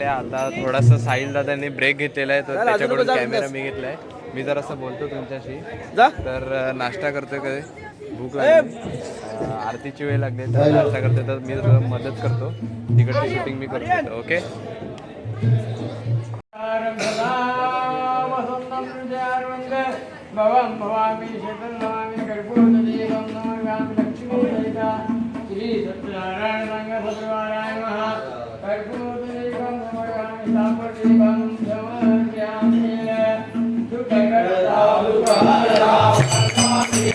आता थोडासा साहिल दादांनी ब्रेक घेतलेला आहे तर त्याच्याकडून कॅमेरा मी घेतलाय. मी जर असं बोलतो तुमच्याशी. तर नाश्ता करतोय कधी भूक लागली. आरतीची वेळ लागली तर नाश्ता करतोय तर मी जरा मदत करतो. तिकडची शूटिंग मी करतो ओके भवं भवामि शतं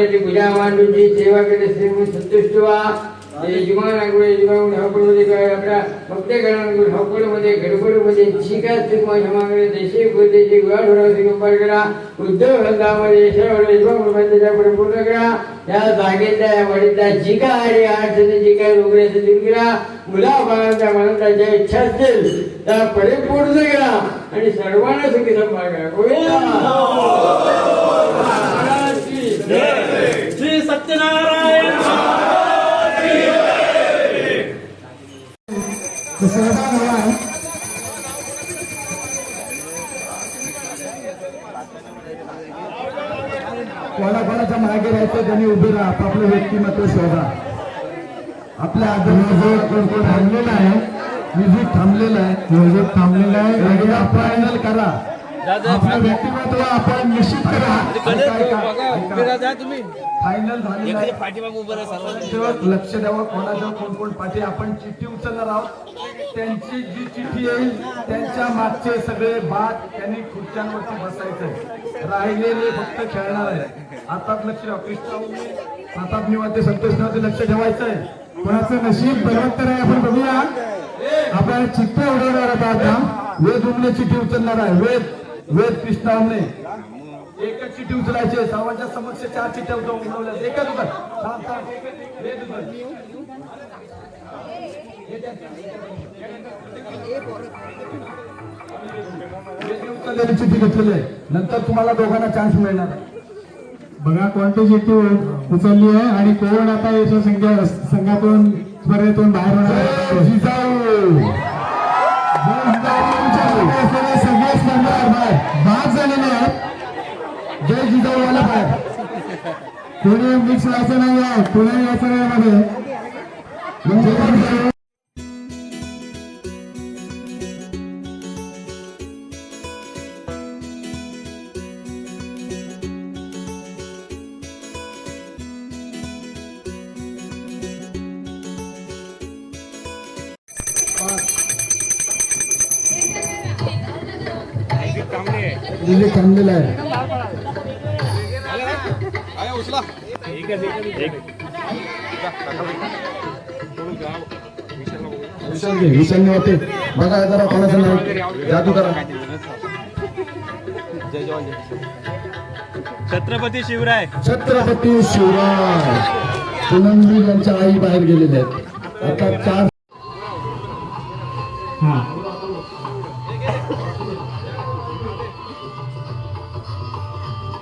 मानाची पूजा मांडूची सेवा करणे श्रीमंत संतुष्ट व्हा. यजमान यजमान धावपळमध्ये काय आपल्या भक्तगणांकडून धावपळमध्ये गडबडमध्ये देशी करा. उद्धव धंदामध्ये यजमान पूर्ण करा. या जागेतल्या या वाडीतल्या जी काय अडचणी जी काय रोगरे असेल दूर करा. मुलाबाळांच्या मनात ज्या इच्छा असतील त्या परिपूर्ण करा. आणि सर्वांना सुखी संभाळ करा. गोविंदा. श्री सत्यनारायण कोणाकोणाच्या मागे राहायचं त्यांनी उभे राहा. आपापलं व्यक्तिमत्व शोधा. आपल्या कोण कोण थांबलेला आहे? म्युझिक थांबलेलं आहे म्युझिक थांबलेलं आहे फायनल करा. आपलं व्यक्तिमत्व आपण निश्चित करा. फायनल तेव्हा लक्ष द्यावं कोणाजवळ कोण कोण पाठी आपण चिठ्ठी उचलणार आहोत. त्यांची जी चिठ्ठी येईल त्यांच्या मागचे सगळे बाद त्यांनी खुर्च्यांवरती बसायचंय राहिलेले फक्त खेळणार आहे. आता लक्ष द्यावं कृष्ण निवाते संतोष निवाते लक्ष ठेवायचंय कोणाचं नशीब बलवत्तर आहे आपण बघूया. आपल्याला चिठ्ठी उडवणार आता आता वेद उमने चिठ्ठी उचलणार आहे. वेद वेद कृष्णा उमने एकच चिठ्ठी उचलायची. सर्वांच्या समक्ष चार चिठ्ठ्या उचल- उचलवल्या एकच उचल थांब, थांब. वेद उचल. चिठ्ठी घेतलेली आहे नंतर तुम्हाला दोघांना चान्स मिळणार. बघा कोणती चिठ्ठी उचलली आहे आणि कोण आता याच्या संघा संघातून स्पर्धेतून बाहेर होणार आहे? स्पर्धक बाहेर बाद झालेले आहेत. जय जिजाऊ वाला बाहेर कोणी मिक्स व्हायचं नाही आहे कोणी यायचं नाही मध्ये. म्हणजे दिल्ली थांबलेला आहे. विशाल घे विशाल होते बघा जरा कोणाचं नाव. जादू करा. छत्रपती शिवराय. छत्रपती शिवराय. पुनमजी यांच्या आई बाहेर गेलेल्या आहेत. आता चार हा.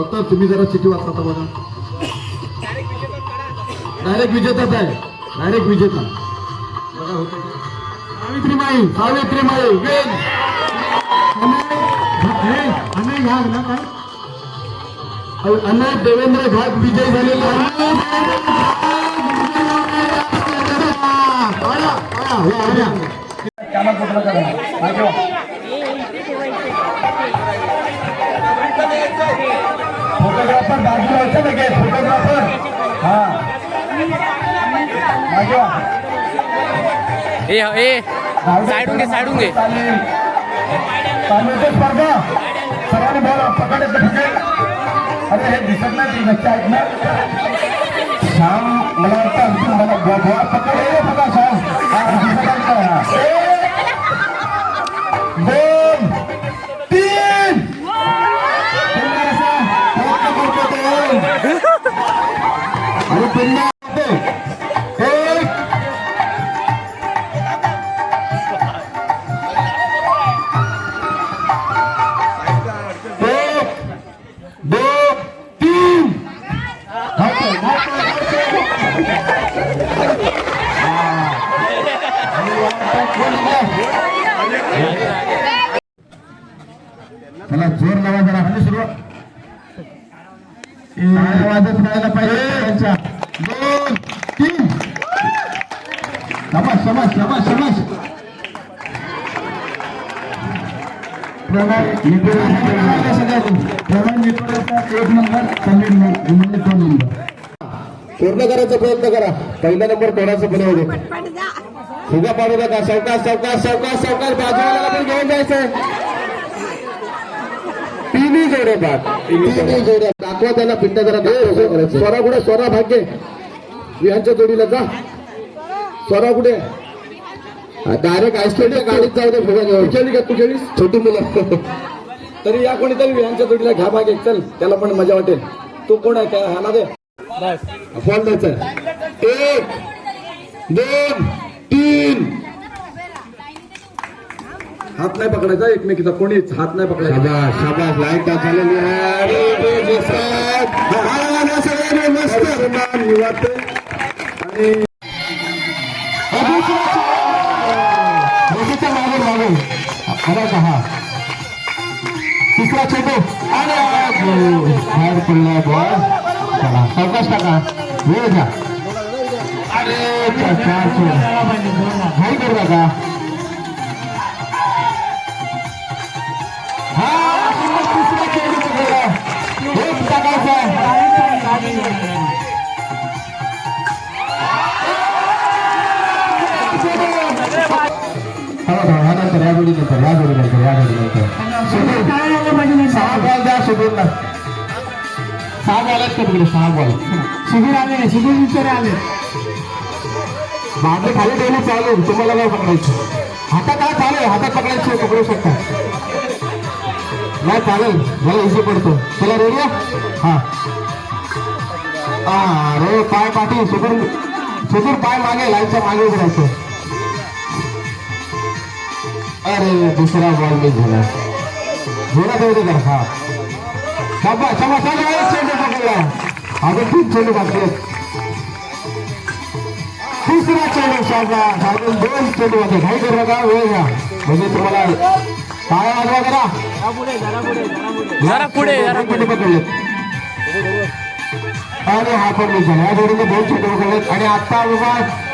डॉक्टर तुम्ही जरा चिठी वाचता बघा डायरेक्ट विजेताच आहे डायरेक्ट विजेता बघा होतं का? सावित्रीमाई सावित्रीमाई वेल अनेक घाग ना काय अनय देवेंद्र घाग विजय झालेला आहे. ए ए साइड होंगे साइड होंगे स्पर्धा. सर्वांनी पकडायचं अरे हे दिसत नाही ती आहेत ना श्याम मला वाटतं मला गोवा बघा श्याम. दिसत आहे का? दोन तीन. अरे त्याला जोर लावा जरा खाली सुरुवात. वाजत राहायला पाहिजे त्यांच्या दोन तीन. समाज समाज समाज समाज प्रणय निटोळे एक नंबर म्हणजे दोन नंबर. पूर्ण करायचा प्रयत्न करा. पहिला नंबर कोणाचा पण फुगा पाडू नका. सावकाश सावकाश सावकाश सावकाश. बाजूला पण घेऊन जायचं. तिन्ही बाद तिन्ही जोड्या दाखवा त्यांना पिंड जरा स्वरा कुठे स्वरा भाग्य. विहांच्या जोडीला जा. स्वरा कुठे डायरेक्ट आयसोलेट गाडीत जाऊ दे फुगा घेऊन खेळली का तू खेळलीस? छोटी मुलं. तरी या कोणीतरी विहांच्या जोडीला घ्या भाग एक चल त्याला पण मजा वाटेल. तू कोण आहे? त्या ह्याला दे. फॉल द्यायचं एक दोन. तीन. हात नाही पकडायचा एकमेकीचा कोणीच हात नाही पकडायचा. शाबास शाबास लाइट झालेली आहे. आणि तिसरा चेंडू. अरे हो. बाहेर पडला बॉल. चला सावकाश टाका. वेळ घ्या अरे चार चार चेंडू. घाई करू नका हा। तिसरा चेंडू पकडला. एक टाकायचं ह्यानंतर या जोडीनंतर या जोडीनंतर या जोडीनंतर सुधीर सहा बॉल द्या सुधीरला सहा बॉल आहेत का तिकडे सहा बॉल सुधीर आले नाही सुधीर विचारे आले माझं खाली ठेवलं चालू. तुम्हाला काय पकडायचं. हातात काय चालेल हातात पकडायचं पकडू शकता. नाही चालेल. मला इझी पडतो. तुला रेडी हा. हा रे पाय पाठी. सुधीर सुधीर पाय मागे लाईनच्या मागे उघडायचं अरे दुसरा बॉल मी झाला. झोला तेवढे कर. हा. शाबा शाबा शाबा चेंडू पकडला अजून तीन चेंडू बाकी तिसरा चेंडू शाबा अजून दोन चेंडू होते घाई करू नका. वेळ घ्या. म्हणजे तुम्हाला काय वाजवा करा जरा पुढे जरा चेंडू पकडलेत. आणि हा पण झाला या जोडीने दोन चेंडू पकडलेत. आणि आता बाबा